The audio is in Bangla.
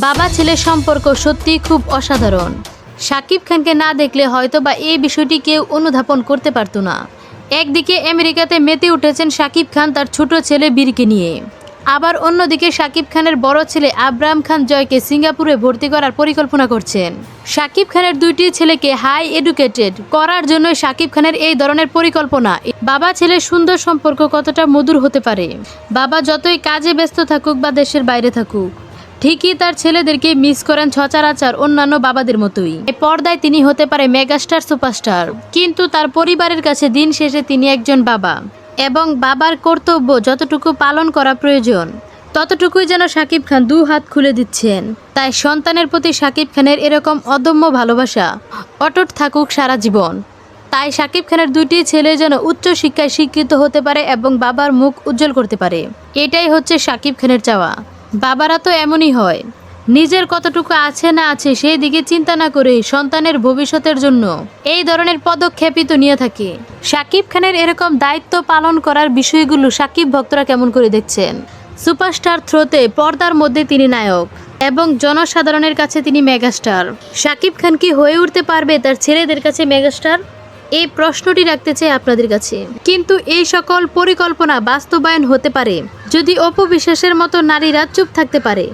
বাবা ছেলের সম্পর্ক সত্যিই খুব অসাধারণ। শাকিব খানকে না দেখলে হয়তো বা এই বিষয়টি কেউ অনুধাবন করতে পারতো না। একদিকে আমেরিকাতে মেতে উঠেছেন শাকিব খান তার ছোট ছেলে বীরকে নিয়ে। আবার অন্যদিকে শাকিব খানের বড় ছেলে আব্রাহাম খান জয়কে সিঙ্গাপুরে ভর্তি করার পরিকল্পনা করছেন। শাকিব খানের দুইটি ছেলেকে হাই এডুকেটেড করার জন্য শাকিব খানের এই ধরনের পরিকল্পনা। বাবা ছেলের সুন্দর সম্পর্ক কতটা মধুর হতে পারে? বাবা যতই কাজে ব্যস্ত থাকুক বা দেশের বাইরে থাকুক ঠিকই তার ছেলেদেরকে মিস করেন সচরাচর অন্যান্য বাবাদের মতোই। পর্দায় তিনি হতে পারে মেগাস্টার, সুপারস্টার। কিন্তু তার পরিবারের কাছে দিন শেষে তিনি একজন বাবা। এবং বাবার কর্তব্য যতটুকু পালন করা প্রয়োজন, ততটুকুই যেন শাকিব খান দু হাত খুলে দিচ্ছেন। তাই সন্তানের প্রতি শাকিব খানের এরকম অদম্য ভালোবাসা অটুট থাকুক সারা জীবন। তাই শাকিব খানের দুটি ছেলে যেন উচ্চ শিক্ষায় শিক্ষিত হতে পারে এবং বাবার মুখ উজ্জ্বল করতে পারে। এটাই হচ্ছে শাকিব খানের চাওয়া। বাবারা তো এমনই হয়। নিজের কতটুকু আছে না আছে সেই দিকে চিন্তা না করে সন্তানের ভবিষ্যতের জন্য এই ধরনের পদক্ষেপই তো নিয়ে থাকে। শাকিব খানের এরকম দায়িত্ব পালন করার বিষয়গুলো সাকিব ভক্তরা কেমন করে দেখছেন? সুপারস্টার থ্রোতে পর্দার মধ্যে তিনি নায়ক এবং জনসাধারণের কাছে তিনি মেগাস্টার। শাকিব খান কি হয়ে উঠতে পারবে তার ছেলেদের কাছে মেগাস্টার? এই প্রশ্নটি রাখতে চাই আপনাদের কাছে। কিন্তু এই সকল পরিকল্পনা বাস্তবায়ন হতে পারে। যদি অপবিশ্বাসের মতো নারীরা চুপ থাকতে পারে।